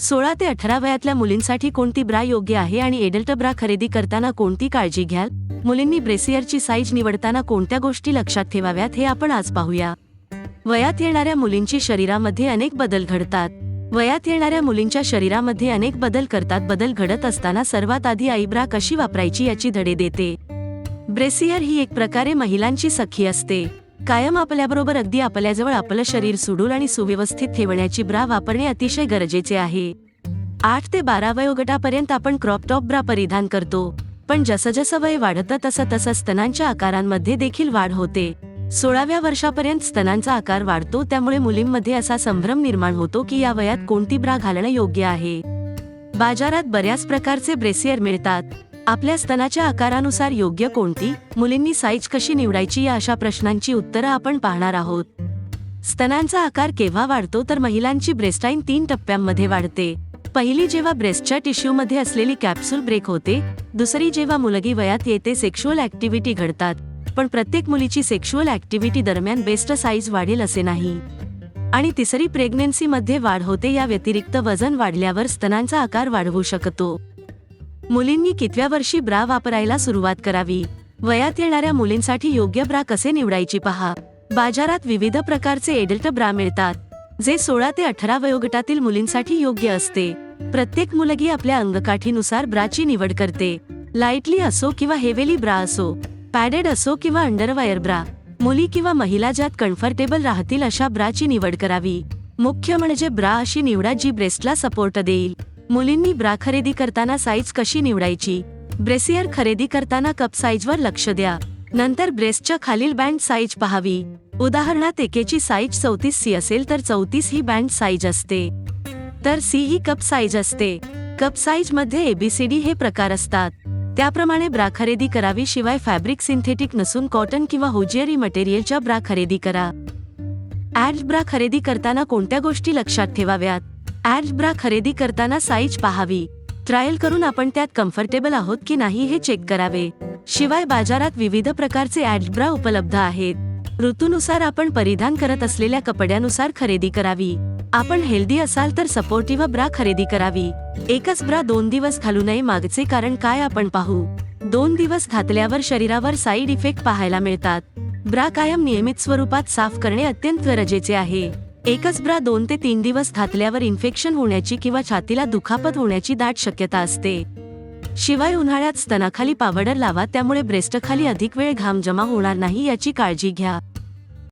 सोळा ते अठरा वयातल्या मुलींसाठी कोणती ब्रा योग्य आहे आणि एडल्ट ब्रा खरेदी करताना कोणती काळजी घ्याल? मुलींनी ब्रेसियरची साईज निवडताना कोणत्या गोष्टी लक्षात ठेवाव्यात हे आपण आज पाहूया. वयात येणाऱ्या मुलींची शरीरामध्ये अनेक बदल घडतात. वयात येणाऱ्या मुलींच्या शरीरामध्ये अनेक बदल करतात. बदल घडत असताना सर्वात आधी आईब्रा कशी वापरायची याची धडे देते. ब्रेसियर ही एक प्रकारे महिलांची सखी असते. कायम आपल्याबरोबर अगदी आपल्याजवळ आपलं शरीर सुडूल आणि सुव्यवस्थित ठेवण्याची ब्रा वापरणे अतिशय गरजेचे आहे. आठ ते बारा वयोगटापर्यंत आपण क्रॉप टॉप ब्रा परिधान करतो पण जसं जसं वय वाढतं तसं तसं स्तनांच्या आकारांमध्ये देखील वाढ होते. सोळाव्या वर्षापर्यंत स्तनांचा आकार वाढतो त्यामुळे मुलींमध्ये असा संभ्रम निर्माण होतो की या वयात कोणती ब्रा घालणं योग्य आहे. बाजारात बऱ्याच प्रकारचे ब्रेसियर मिळतात आपल्या स्तनाच्या आकारानुसार योग्य कोणती मुलींनी साईज कशी निवडायची या अशा प्रश्नांची उत्तरं आपण पाहणार आहोत. स्तनांचा आकार केव्हा वाढतो तर महिलांची ब्रेस्टाईन तीन टप्प्यांमध्ये वाढते. पहिली जेव्हा ब्रेस्टच्या टिश्यूमध्ये असलेली कॅप्सूल ब्रेक होते दुसरी जेव्हा मुलगी वयात येते सेक्शुअल ऍक्टिव्हिटी घडतात पण प्रत्येक मुलीची सेक्शुअल ऍक्टिव्हिटी दरम्यान बेस्ट साईज वाढेल असे नाही. आणि तिसरी प्रेग्नेन्सीमध्ये वाढ होते या व्यतिरिक्त वजन वाढल्यावर स्तनांचा आकार वाढवू शकतो. मुलींनी कितव्या वर्षी ब्रा वापरायला सुरुवात करावी? वयात येणाऱ्या मुलींसाठी योग्य ब्रा कसे निवडायची पहा. बाजारात विविध प्रकारचे एडल्ट ब्रा मिळतात जे सोळा ते अठरा वयोगटातील मुलींसाठी योग्य असते. प्रत्येक मुलगी आपल्या अंगकाठीनुसार ब्राची निवड करते. लाईटली असो किंवा हेवेली ब्रा असो पॅडेड असो किंवा अंडरवायर ब्रा मुली किंवा महिला ज्यात कम्फर्टेबल राहतील अशा ब्राची निवड करावी. मुख्य म्हणजे ब्रा अशी निवडा जी ब्रेस्टला सपोर्ट देईल. मुलींनी ब्रा खरेदी करताना साईज कशी निवडायची? ब्रेसियर खरेदी करताना कप साईजवर लक्ष द्या. नंतर ब्रेसच्या खालील बँड साईज पहावी. उदाहरणात एकेची साईज चौतीस सी असेल तर चौतीस ही बँड साईज असते. तर सी ही कप साईज असते. कप साईजमध्ये एबीसीडी हे प्रकार असतात. त्याप्रमाणे ब्रा खरेदी करावी शिवाय फॅब्रिक सिंथेटिक नसून कॉटन किंवा होजियरी मटेरियलच्या ब्रा खरेदी करा. ऍड ब्रा खरेदी करताना कोणत्या गोष्टी लक्षात ठेवाव्यात? ऍड ब्रा खरेदी करताना साईज पाहावी. ट्रायल करून आपण त्यात कम्फर्टेबल आहोत की नाही हे चेक करावे. शिवाय बाजारात विविध प्रकारचे ऍड ब्रा उपलब्ध आहेत. ऋतूनुसार आपण परिधान करत असलेल्या कपड्यानुसार खरेदी करावी. आपण हेल्दी असाल तर सपोर्टिव्ह ब्रा खरेदी करावी. एकच ब्रा दोन दिवस घालू नये मागचे कारण काय आपण पाहू. दोन दिवस घातल्यावर शरीरावर साईड इफेक्ट पाहायला मिळतात. ब्रा कायम नियमित स्वरूपात साफ करणे अत्यंत गरजेचे आहे. एकच ब्रा दोन ते तीन दिवस घातल्यावर इन्फेक्शन होण्याची किंवा छातीला दुखापत होण्याची दाट शक्यता असते. शिवाय उन्हाळ्यात स्तनाखाली पावडर लावा त्यामुळे ब्रेस्टखाली अधिक वेळ घाम जमा होणार नाही याची काळजी घ्या.